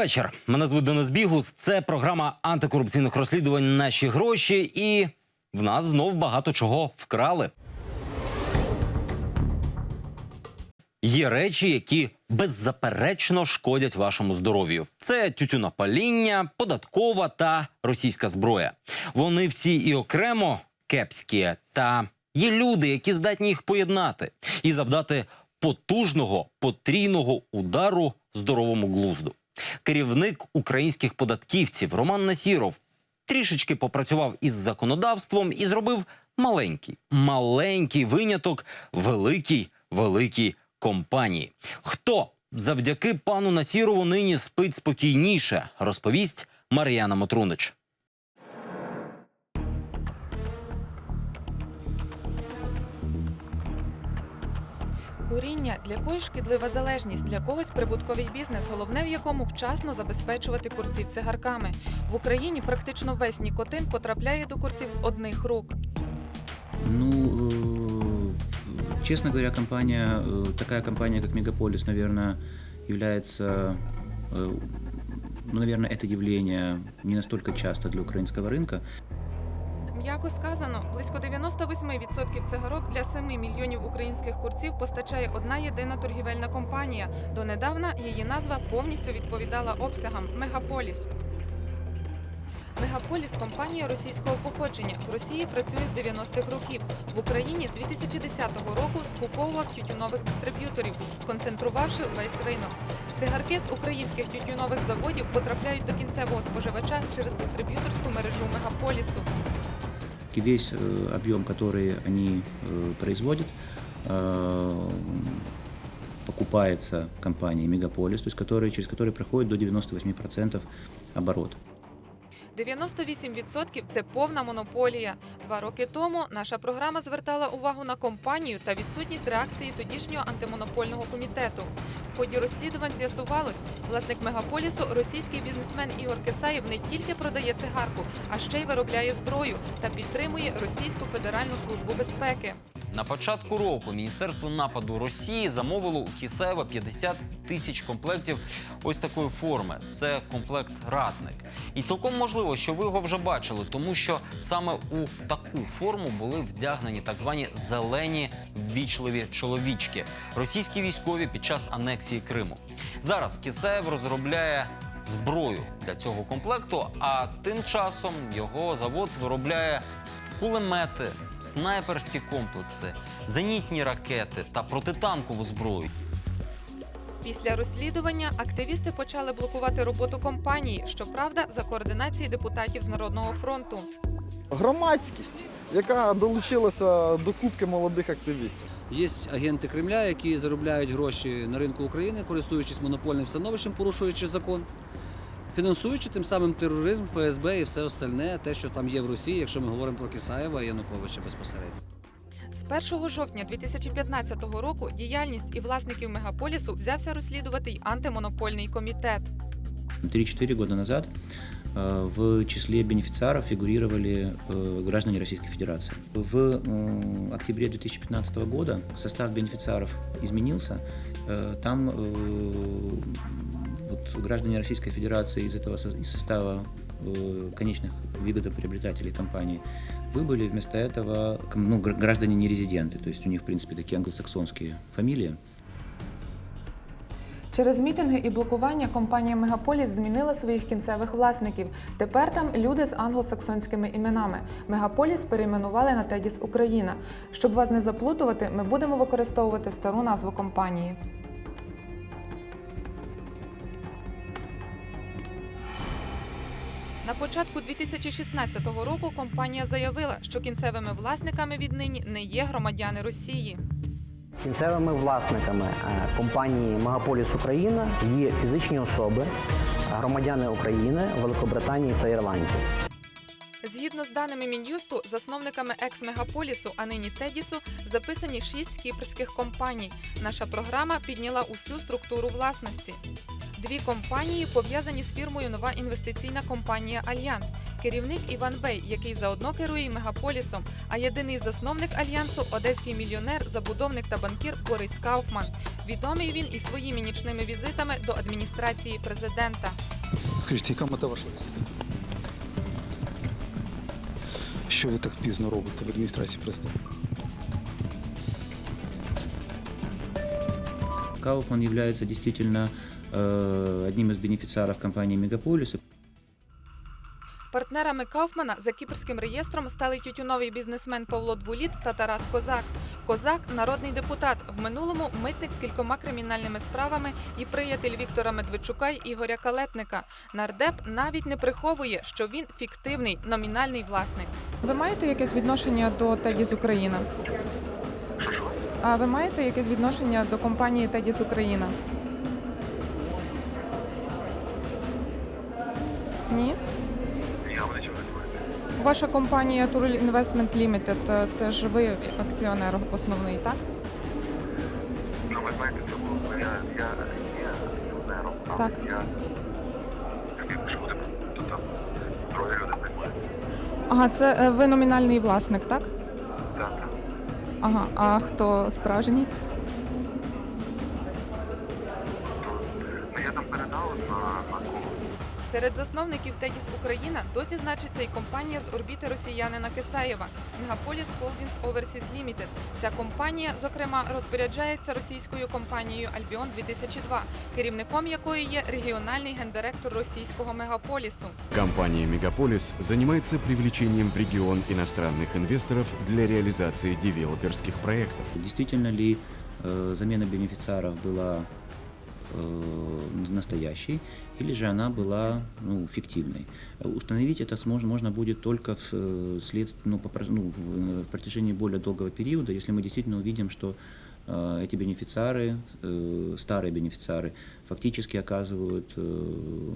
Вечір. Мене звуть Денис Бігус. Це програма антикорупційних розслідувань Наші гроші. І в нас знов багато чого вкрали. Є речі, які беззаперечно шкодять вашому здоров'ю. Це тютюнопаління, податкова та російська зброя. Вони всі і окремо кепські, та є люди, які здатні їх поєднати і завдати потужного потрійного удару здоровому глузду. Керівник українських податківців Роман Насіров трішечки попрацював із законодавством і зробив маленький, маленький виняток великій, великій компанії. Хто завдяки пану Насірову нині спить спокійніше, розповість Мар'яна Мотрунич. Куріння для когось шкідлива залежність, для когось прибутковий бізнес, головне в якому вчасно забезпечувати курців цигарками. В Україні практично весь нікотин потрапляє до курців з одних рук. Ну, э, честно говоря, компания, э, такая компания, как Мегаполис, наверное, является, э, ну, наверное, это явление не настолько часто для украинского рынка. М'яко сказано, близько 98% цигарок для 7 мільйонів українських курців постачає одна єдина торгівельна компанія. Донедавна її назва повністю відповідала обсягам Мегаполіс. Мегаполіс компанія російського походження. В Росії працює з 90-х років. В Україні з 2010 року скуповував тютюнових дистриб'юторів, сконцентрувавши весь ринок. Цигарки з українських тютюнових заводів потрапляють до кінцевого споживача через дистриб'юторську мережу Мегаполісу И весь э, объем, который они э, производят, э, покупается компанией Мегаполис, то есть который, через который проходит до 98% оборот. 98% – це повна монополія. Два роки тому наша програма звертала увагу на компанію та відсутність реакції тодішнього антимонопольного комітету. В ході розслідувань з'ясувалось, власник мегаполісу, російський бізнесмен Ігор Кисаєв не тільки продає цигарку, а ще й виробляє зброю та підтримує Російську Федеральну службу безпеки. На початку року Міністерство нападу Росії замовило у Кісаєва 50 тисяч комплектів ось такої форми. Це комплект ратник. І цілком можливо, що ви його вже бачили, тому що саме у таку форму були вдягнені так звані зелені ввічливі чоловічки, російські військові під час анексії Криму. Зараз Кісаєв розробляє зброю для цього комплекту, а тим часом його завод виробляє кулемети, снайперські комплекси, зенітні ракети та протитанкову зброю. Після розслідування активісти почали блокувати роботу компанії, щоправда, за координації депутатів з Народного фронту. громадськість, яка долучилася до кубки молодих активістів. Є агенти Кремля, які заробляють гроші на ринку України, користуючись монопольним становищем, порушуючи закон, фінансуючи тим самим тероризм, ФСБ і все остальне, те, що там є в Росії, якщо ми говоримо про Кисаєва і Януковича безпосередньо. З 1 жовтня 2015 року діяльність і власників мегаполісу взявся розслідувати й антимонопольний комітет. 3-4 года назад э, в числе бенефициаров фигурировали э, граждане Российской Федерации. В э, октябре 2015 года состав бенефициаров изменился. Э, Там э, вот, граждане Российской Федерации из этого со- из состава э, конечных выгодоприобретателей компании выбыли. Вместо этого ком- ну, гр- граждане не резиденты, то есть у них, в принципе, такие англосаксонские фамилии. Через мітинги і блокування компанія Мегаполіс змінила своїх кінцевих власників. Тепер там люди з англосаксонськими іменами. Мегаполіс перейменували на Тедіс Україна. Щоб вас не заплутувати, ми будемо використовувати стару назву компанії. Початку 2016 року компанія заявила, що кінцевими власниками віднині не є громадяни Росії. Кінцевими власниками е, компанії Мегаполіс Україна є фізичні особи, громадяни України, Великобританії та Ірландії. Згідно з даними Мін'юсту, засновниками екс-мегаполісу, а нині Тедісу, записані шість кіпрських компаній. Наша програма підняла усю структуру власності. Дві компанії пов'язані з фірмою Нова інвестиційна компанія Альянс. Керівник Іван Бей, який заодно керує мегаполісом. А єдиний засновник альянсу одеський мільйонер, забудовник та банкір Борис Кауфман. Відомий він і своїми нічними візитами до адміністрації президента. Скажіть, яка мета вашого візиту? Що ви так пізно робите в адміністрації президента? Кауфман является действительно одним из бенефициаров компании «Мегаполис». Партнерами Кауфмана за кіпрським реєстром стали тютюновий бізнесмен Павло Двуліт та Тарас Козак. Козак народний депутат. В минулому митник з кількома кримінальними справами і приятель Віктора Медведчука й Ігоря Калетника. Нардеп навіть не приховує, що він фіктивний номінальний власник. Ви маєте якесь відношення до Тедіс Україна? А ви маєте якесь відношення до компанії Тедіс Україна? Ні? Ваша компанія Turul Investment Limited, е, це ж ви акціонер основний, так? Ну, ви знаєте, це було, я, я є акціонером, але Так. я буде, то там троє людей приймає. Ага, це е, ви номінальний власник, так? Так, так. Ага, а хто справжній? Серед засновників Тедіс Україна досі значиться і компанія з орбіти росіянина Кисаєва Мегаполіс Holdings Overseas Limited. Ця компанія, зокрема, розпоряджається російською компанією Альбіон 2002 керівником якої є регіональний гендиректор російського мегаполісу. Компания «Мегаполис» занимается привлечением в регион иностранных инвесторов для реализации девелоперских проектов. Действительно ли э, замена бенефициаров была э, настоящей, или же она была ну, фиктивной. Э, Установить это сможно, можно будет только в, э, след, ну, по, про- ну, в, э, в протяжении более долгого периода, если мы действительно увидим, что э, эти бенефициары, э, старые бенефициары, фактически оказывают э,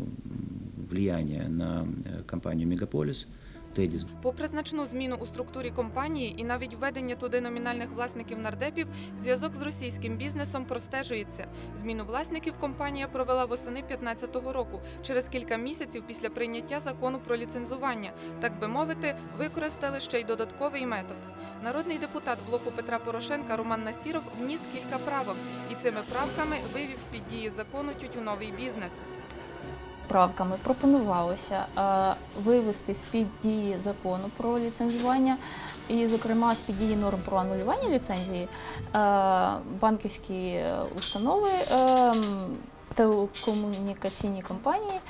влияние на э, компанию «Мегаполис», «Тедис». Попри значну зміну у структурі компанії і навіть введення туди номінальних власників нардепів, зв'язок з російським бізнесом простежується. Зміну власників компанія провела восени 2015 року, через кілька місяців після прийняття закону про ліцензування. Так би мовити, використали ще й додатковий метод. Народний депутат блоку Петра Порошенка Роман Насіров вніс кілька правок і цими правками вивів з під дії закону тютюновий бізнес. Правками пропонувалося е, вивести з-під дії закону про ліцензування, і, зокрема, з-під дії норм про анулювання ліцензії е, банківські установи, е, телекомунікаційні компанії,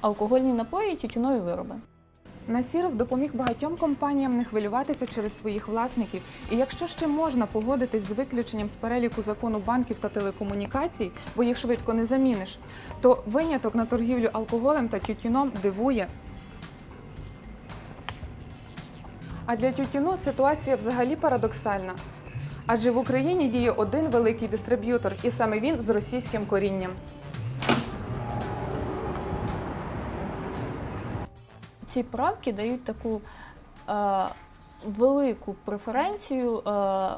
алкогольні напої, тютюнові вироби. Насіров допоміг багатьом компаніям не хвилюватися через своїх власників. І якщо ще можна погодитись з виключенням з переліку закону банків та телекомунікацій, бо їх швидко не заміниш, то виняток на торгівлю алкоголем та тютюном дивує. А для тютюну ситуація взагалі парадоксальна. Адже в Україні діє один великий дистриб'ютор, і саме він з російським корінням. Ці правки дають таку е, велику преференцію е,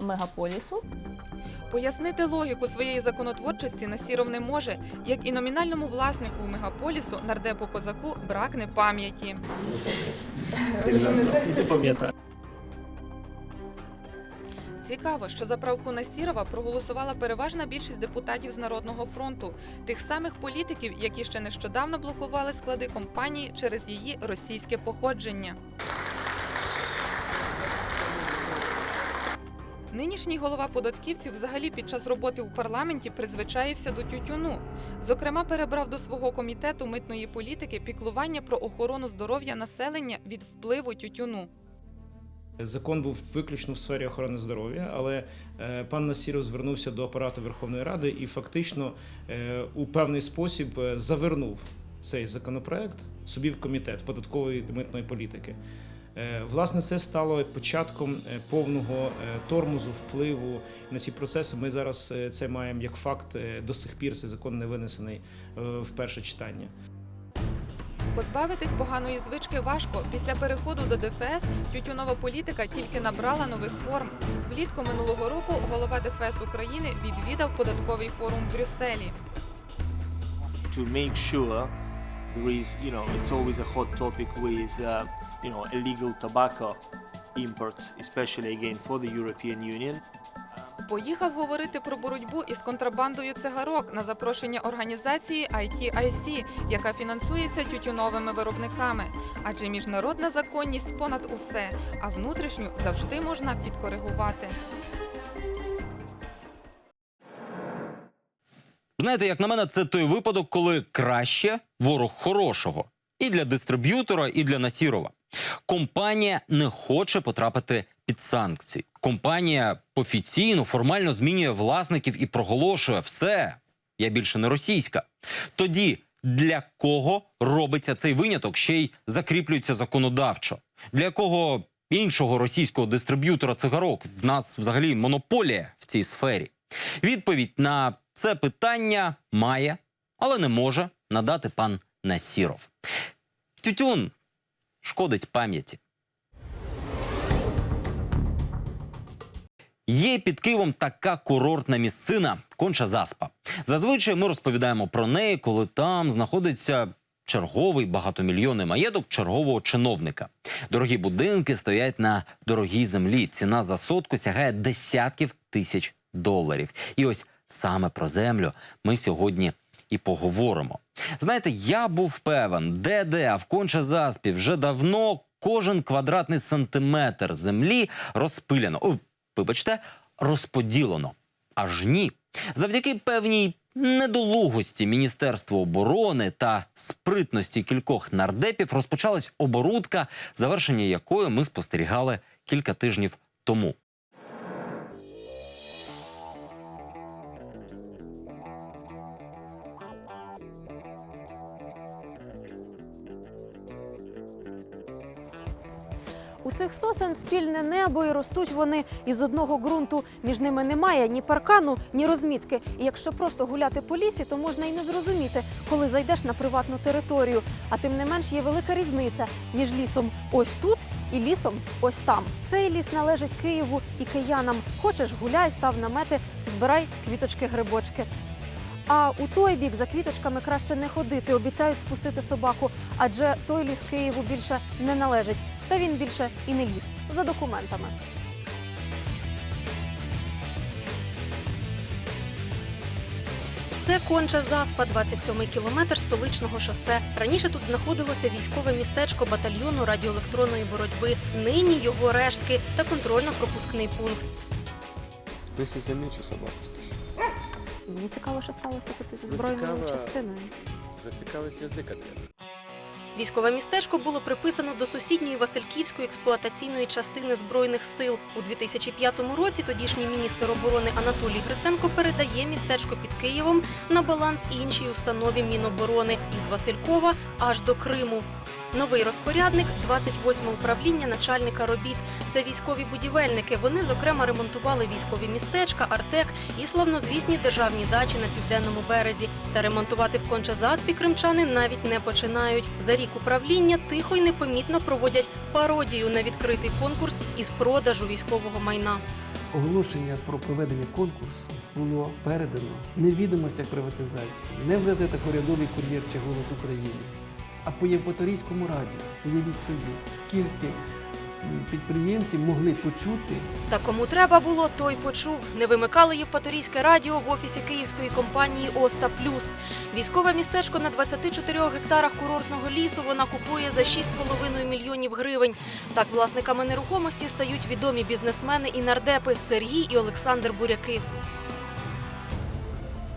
мегаполісу. Пояснити логіку своєї законотворчості Насіров не може, як і номінальному власнику мегаполісу нардепу козаку бракне пам'яті. Цікаво, що за правку Насірова проголосувала переважна більшість депутатів з Народного фронту, тих самих політиків, які ще нещодавно блокували склади компанії через її російське походження. Нинішній голова податківців взагалі під час роботи у парламенті призвичаївся до тютюну. Зокрема, перебрав до свого комітету митної політики піклування про охорону здоров'я населення від впливу тютюну. Закон був виключно в сфері охорони здоров'я, але е, пан Насіров звернувся до апарату Верховної Ради і фактично е, у певний спосіб е, завернув цей законопроект собі в комітет податкової та митної політики. Власне, це стало початком повного тормозу, впливу на ці процеси. Ми зараз це маємо як факт. До сих пір цей закон не винесений в перше читання. Позбавитись поганої звички важко. Після переходу до ДФС тютюнова політика тільки набрала нових форм. Влітку минулого року голова ДФС України відвідав податковий форум в Брюсселі. to make sure there is, you know, it's always a hot topic with, uh, you know, illegal tobacco imports, especially again for the European Union. Поїхав говорити про боротьбу із контрабандою цигарок на запрошення організації ITIC, яка фінансується тютюновими виробниками. Адже міжнародна законність понад усе, а внутрішню завжди можна підкоригувати. Знаєте, як на мене, це той випадок, коли краще ворог хорошого і для дистриб'ютора, і для Насірова. Компанія не хоче потрапити під санкції. Компанія офіційно, формально змінює власників і проголошує все. Я більше не російська. Тоді для кого робиться цей виняток, ще й закріплюється законодавчо? Для якого іншого російського дистриб'ютора цигарок в нас взагалі монополія в цій сфері? Відповідь на це питання має, але не може надати пан Насіров. Тютюн шкодить пам'яті. Є під Києвом така курортна місцина Конча Заспа. Зазвичай ми розповідаємо про неї, коли там знаходиться черговий багатомільйонний маєток чергового чиновника. Дорогі будинки стоять на дорогій землі. Ціна за сотку сягає десятків тисяч доларів. І ось саме про землю ми сьогодні і поговоримо. Знаєте, я був певен, де де, а в конче заспі вже давно кожен квадратний сантиметр землі розпиляно. Вибачте, розподілено. Аж ні. Завдяки певній недолугості Міністерства оборони та спритності кількох нардепів розпочалась оборудка, завершення якої ми спостерігали кілька тижнів тому. У цих сосен спільне небо і ростуть вони із одного ґрунту. Між ними немає ні паркану, ні розмітки. І якщо просто гуляти по лісі, то можна й не зрозуміти, коли зайдеш на приватну територію. А тим не менш є велика різниця між лісом ось тут і лісом ось там. Цей ліс належить Києву і киянам. Хочеш гуляй, став намети, збирай квіточки-грибочки. А у той бік за квіточками краще не ходити. Обіцяють спустити собаку, адже той ліс Києву більше не належить. Та він більше і не ліс за документами. Це конча заспа, 27-й кілометр столичного шосе. Раніше тут знаходилося військове містечко батальйону радіоелектронної боротьби. Нині його рештки та контрольно-пропускний пункт. Якщо замічу собаку, Мені цікаво, що сталося тут із Ну, збройною частиною. зацікавився язик відв'язати. Військове містечко було приписано до сусідньої Васильківської експлуатаційної частини збройних сил. У 2005 році тодішній міністр оборони Анатолій Гриценко передає містечко під Києвом на баланс іншій установі Міноборони із Василькова аж до Криму. Новий розпорядник 28 управління начальника робіт. Це військові будівельники. Вони зокрема ремонтували військові містечка, Артек і славнозвісні державні дачі на південному березі. Та ремонтувати в Конча-Заспі кримчани навіть не починають. За рік управління тихо й непомітно проводять пародію на відкритий конкурс із продажу військового майна. Оголошення про проведення конкурсу було передано не в відомостях приватизації, не в газетах Урядовий кур'єр чи Голос України, а по Євпаторійському радіо. Уявіть собі, скільки м, підприємців могли почути Та кому треба було, той почув. Не вимикали Євпаторійське радіо в офісі київської компанії Оста Плюс. Військове містечко на 24 гектарах курортного лісу вона купує за 6,5 мільйонів гривень. Так власниками нерухомості стають відомі бізнесмени і нардепи Сергій і Олександр Буряки.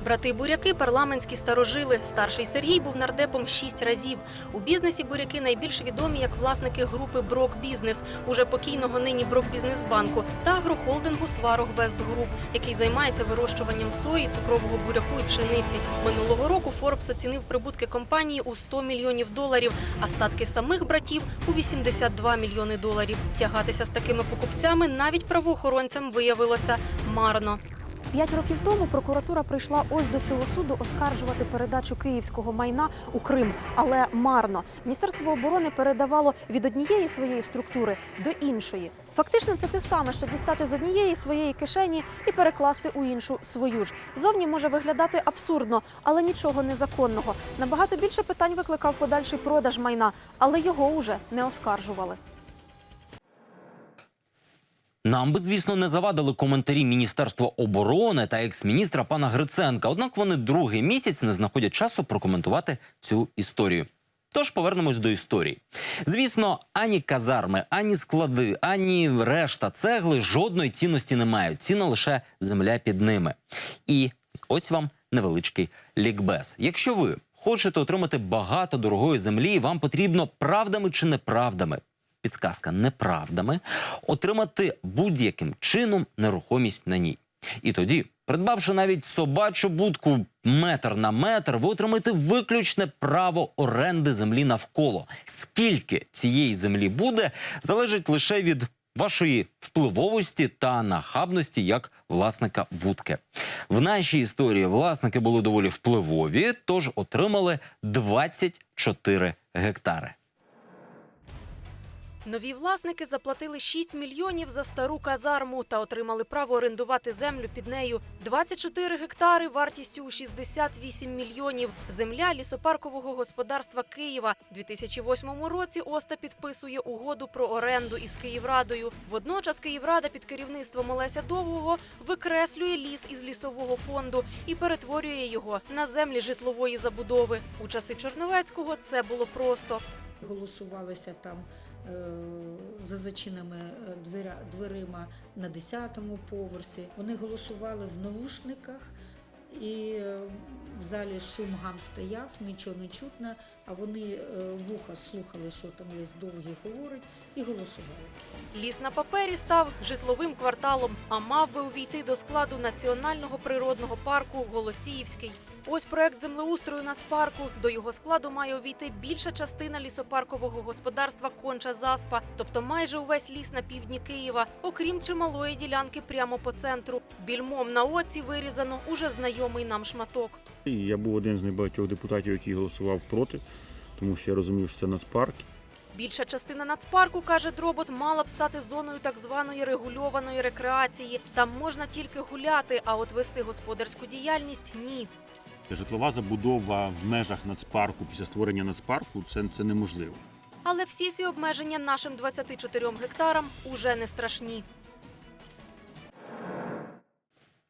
Брати Буряки парламентські старожили. Старший Сергій був нардепом шість разів. У бізнесі буряки найбільш відомі як власники групи Брок Бізнес, уже покійного нині Брок Бізнесбанку та агрохолдингу Сварог Вест Груп, який займається вирощуванням сої, цукрового буряку і пшениці. Минулого року Форбс оцінив прибутки компанії у 100 мільйонів доларів, а статки самих братів у 82 мільйони доларів. Тягатися з такими покупцями навіть правоохоронцям виявилося марно. П'ять років тому прокуратура прийшла ось до цього суду оскаржувати передачу київського майна у Крим, але марно. Міністерство оборони передавало від однієї своєї структури до іншої. Фактично, це те саме, що дістати з однієї своєї кишені і перекласти у іншу свою ж. Зовні може виглядати абсурдно, але нічого незаконного. Набагато більше питань викликав подальший продаж майна, але його уже не оскаржували. Нам би, звісно, не завадили коментарі Міністерства оборони та екс-міністра пана Гриценка. Однак вони другий місяць не знаходять часу прокоментувати цю історію. Тож повернемось до історії. Звісно, ані казарми, ані склади, ані решта цегли жодної цінності не мають. Ціна лише земля під ними. І ось вам невеличкий лікбез. Якщо ви хочете отримати багато дорогої землі, вам потрібно правдами чи неправдами. Підсказка неправдами отримати будь-яким чином нерухомість на ній. І тоді, придбавши навіть собачу будку метр на метр, ви отримаєте виключне право оренди землі навколо. Скільки цієї землі буде, залежить лише від вашої впливовості та нахабності як власника будки. В нашій історії власники були доволі впливові, тож отримали 24 гектари. Нові власники заплатили 6 мільйонів за стару казарму та отримали право орендувати землю під нею. 24 гектари вартістю у 68 мільйонів. Земля лісопаркового господарства Києва. У 2008 році Оста підписує угоду про оренду із Київрадою. Водночас Київрада під керівництвом Олеся Довгого викреслює ліс із лісового фонду і перетворює його на землі житлової забудови. У часи Чорновецького це було просто. Голосувалися там за зачинами е, дверима на 10-му поверсі. Вони голосували в наушниках, і е, в залі шум гам стояв, нічого не чутно, а вони е, вуха слухали, що там весь довгий говорить, і голосували. Ліс на папері став житловим кварталом, а мав би увійти до складу національного природного парку Голосіївський. Ось проект землеустрою нацпарку. До його складу має увійти більша частина лісопаркового господарства Конча Заспа, тобто майже увесь ліс на півдні Києва, окрім чималої ділянки прямо по центру. Більмом на оці вирізано уже знайомий нам шматок. Я був один з небагатьох депутатів, який голосував проти, тому що я розумів, що це нацпарк. Більша частина нацпарку, каже Дробот, мала б стати зоною так званої регульованої рекреації. Там можна тільки гуляти, а от вести господарську діяльність ні. Житлова забудова в межах нацпарку після створення нацпарку це, це неможливо. Але всі ці обмеження нашим 24 гектарам уже не страшні.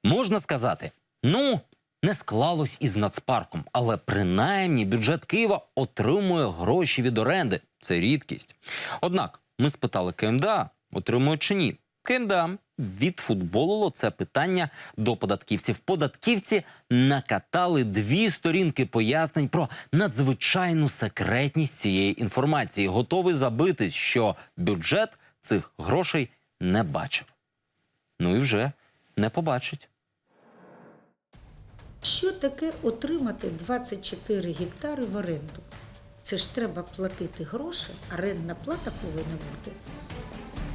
Можна сказати, ну не склалось із нацпарком, але принаймні бюджет Києва отримує гроші від оренди. Це рідкість. Однак ми спитали КМДА, отримує чи ні. КМДА відфутболило це питання до податківців. Податківці накатали дві сторінки пояснень про надзвичайну секретність цієї інформації. Готовий забити, що бюджет цих грошей не бачив. Ну і вже не побачить. Що таке отримати 24 гектари в оренду? Це ж треба платити гроші, орендна плата повинна бути.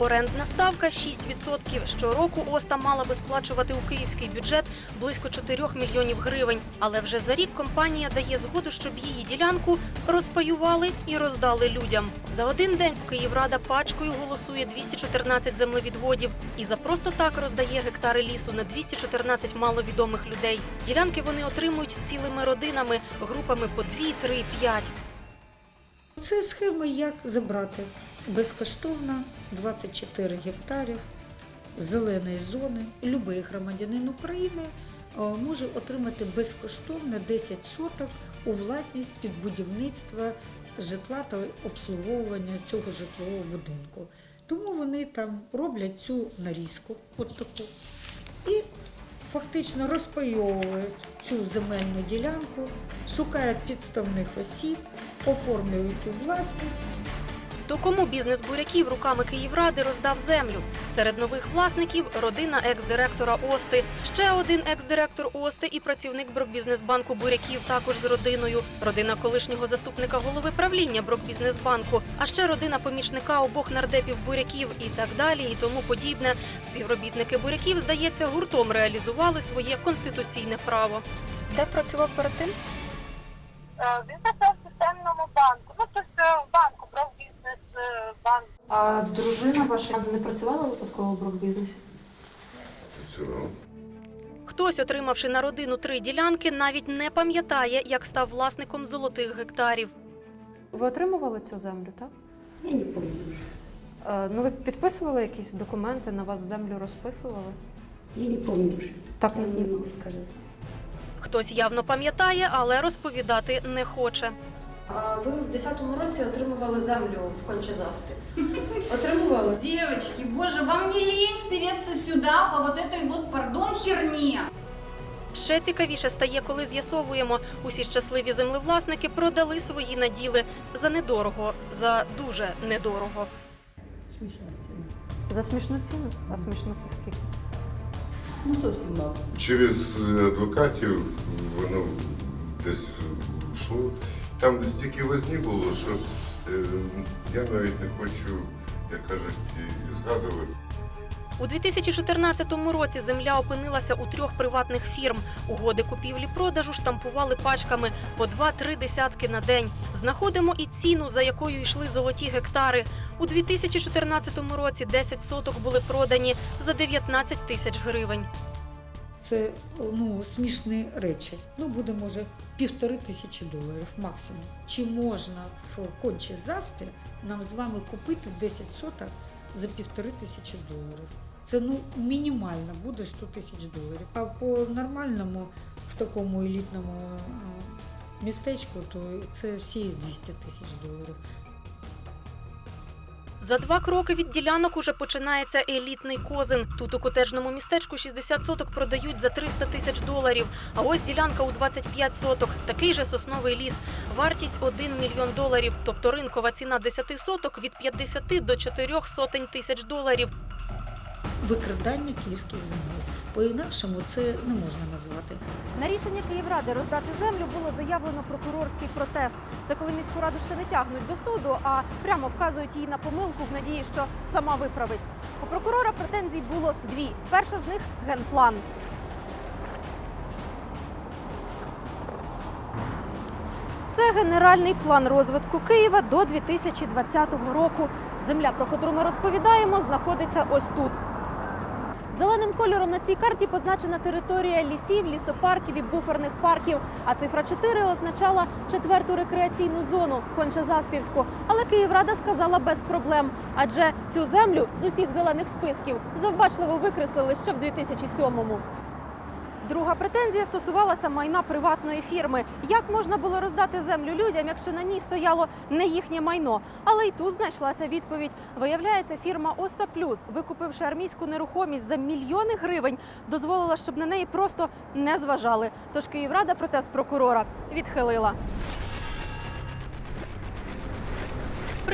Орендна ставка 6%. Щороку Оста мала би сплачувати у київський бюджет близько 4 мільйонів гривень. Але вже за рік компанія дає згоду, щоб її ділянку розпаювали і роздали людям. За один день Київрада пачкою голосує 214 землевідводів і за просто так роздає гектари лісу на 214 маловідомих людей. Ділянки вони отримують цілими родинами, групами по 2, 3, 5. Це схема, як забрати безкоштовно 24 гектарів зеленої зони. Любий громадянин України е, може отримати безкоштовно 10 соток у власність під будівництво житла та обслуговування цього житлового будинку. Тому вони там роблять цю нарізку, от таку, і фактично розпайовують цю земельну ділянку, шукають підставних осіб, оформлюють у власність. То кому бізнес буряків руками Київради роздав землю? Серед нових власників родина екс-директора Ости, ще один екс-директор Ости і працівник Брокбізнесбанку Буряків також з родиною, родина колишнього заступника голови правління Брокбізнесбанку, а ще родина помічника обох нардепів буряків і так далі, і тому подібне. Співробітники буряків, здається, гуртом реалізували своє конституційне право. Де працював перед тим? Він працював в системному банку. Ну, тобто в банку. А дружина ваша не працювала випадково в брокбізнесі? Хтось, отримавши на родину три ділянки, навіть не пам'ятає, як став власником золотих гектарів. Ви отримували цю землю, так? Я не пам'ятаю. Е, Ну, ви підписували якісь документи, на вас землю розписували? Я не помню вже. Так, Я не можу сказати. Хтось явно пам'ятає, але розповідати не хоче. А ви в 10-му році отримували землю в Кончезаспі. Отримували? Девочки, боже, вам не лень переться сюда по вот этой вот, пардон, херне? Ще цікавіше стає, коли з'ясовуємо, усі щасливі землевласники продали свої наділи за недорого, за дуже недорого. За смішну ціну? А смішно це скільки? Ну, зовсім мало. Через адвокатів воно десь йшло. Там стільки возні було, що е, я навіть не хочу, як кажуть, і згадувати. У 2014 році земля опинилася у трьох приватних фірм. Угоди купівлі-продажу штампували пачками по 2-3 десятки на день. Знаходимо і ціну, за якою йшли золоті гектари. У 2014 році 10 соток були продані за 19 тисяч гривень. Це ну, смішні речі. Ну, буде, може, півтори тисячі доларів максимум. Чи можна в кончі заспі нам з вами купити 10 соток за півтори тисячі доларів? Це ну мінімально буде 100 тисяч доларів. А по нормальному, в такому елітному містечку, то це всі 200 тисяч доларів. За два кроки від ділянок уже починається елітний козин. Тут у котежному містечку 60 соток продають за 300 тисяч доларів. А ось ділянка у 25 соток. Такий же сосновий ліс. Вартість 1 мільйон доларів. Тобто ринкова ціна 10 соток від 50 до 4 сотень тисяч доларів. Викрадання київських земель. По-інакшому це не можна назвати. На рішення Київради роздати землю було заявлено прокурорський протест. Це коли міську раду ще не тягнуть до суду, а прямо вказують їй на помилку в надії, що сама виправить. У прокурора претензій було дві. Перша з них генплан. Це генеральний план розвитку Києва до 2020 року. Земля, про котру ми розповідаємо, знаходиться ось тут. Зеленим кольором на цій карті позначена територія лісів, лісопарків і буферних парків. А цифра 4 означала четверту рекреаційну зону Кончезаспівську. Але Київрада сказала без проблем, адже цю землю з усіх зелених списків завбачливо викреслили ще в 2007-му. Друга претензія стосувалася майна приватної фірми. Як можна було роздати землю людям, якщо на ній стояло не їхнє майно? Але й тут знайшлася відповідь. Виявляється, фірма Оста Плюс, викупивши армійську нерухомість за мільйони гривень, дозволила, щоб на неї просто не зважали. Тож Київрада протест прокурора відхилила.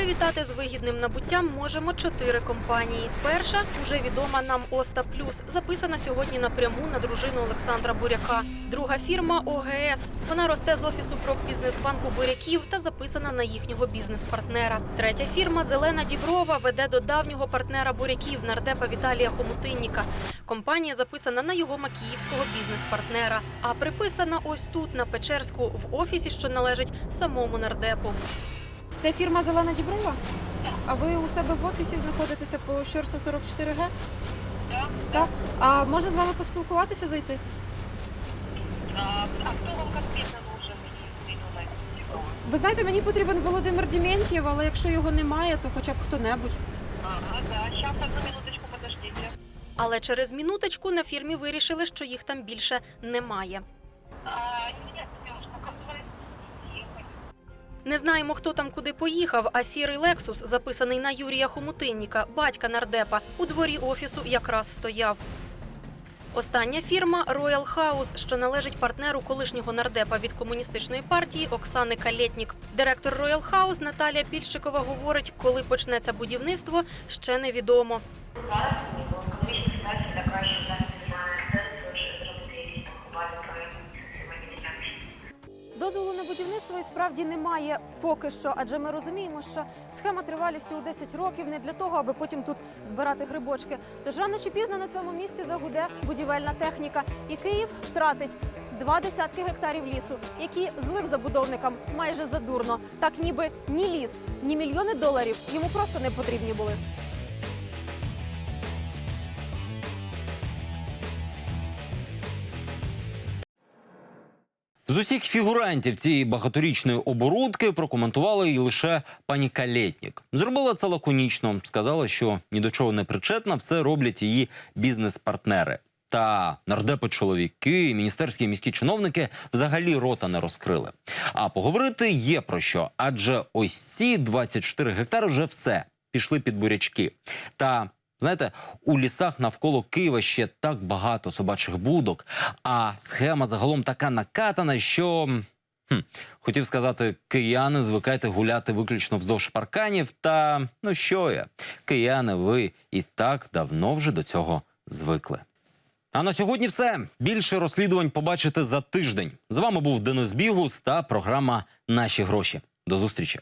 Привітати з вигідним набуттям можемо чотири компанії. Перша уже відома нам Оста Плюс, записана сьогодні напряму на дружину Олександра Буряка. Друга фірма ОГС. Вона росте з офісу Прокбізнесбанку Буряків та записана на їхнього бізнес-партнера. Третя фірма Зелена Діброва веде до давнього партнера Буряків нардепа Віталія Хомутинніка. Компанія записана на його макіївського бізнес-партнера, а приписана ось тут, на Печерську, в офісі, що належить самому нардепу. Це фірма Зелена Діброва? А ви у себе в офісі знаходитеся по Щорса 44Г? Так. Так. А можна з вами поспілкуватися, зайти? Ви знаєте, мені потрібен Володимир Дементьєв, але якщо його немає, то хоча б хто-небудь. Але через минуточку на фірмі вирішили, що їх там більше немає. Не знаємо, хто там куди поїхав, а сірий Лексус, записаний на Юрія Хомутинніка, батька нардепа, у дворі офісу якраз стояв. Остання фірма Royal House, що належить партнеру колишнього нардепа від комуністичної партії Оксани Калєтнік. Директор Royal House Наталія Пільщикова говорить, коли почнеться будівництво, ще невідомо. Дозволу на будівництво і справді немає поки що, адже ми розуміємо, що схема тривалістю у 10 років не для того, аби потім тут збирати грибочки. Тож рано чи пізно на цьому місці загуде будівельна техніка, і Київ втратить два десятки гектарів лісу, які злим забудовникам майже задурно. Так ніби ні ліс, ні мільйони доларів йому просто не потрібні були. З усіх фігурантів цієї багаторічної оборудки прокоментували і лише пані Калєтнік. Зробила це лаконічно, сказала, що ні до чого не причетна, все роблять її бізнес-партнери. Та нардепи чоловіки, міністерські і міські чиновники взагалі рота не розкрили. А поговорити є про що, адже ось ці 24 гектари вже все пішли під бурячки. Та знаєте, у лісах навколо Києва ще так багато собачих будок, а схема загалом така накатана, що. Хм, хотів сказати, кияни, звикайте гуляти виключно вздовж парканів. Та ну що я, кияни, ви і так давно вже до цього звикли. А на сьогодні все. Більше розслідувань побачите за тиждень. З вами був Денис Бігус та програма Наші гроші. До зустрічі.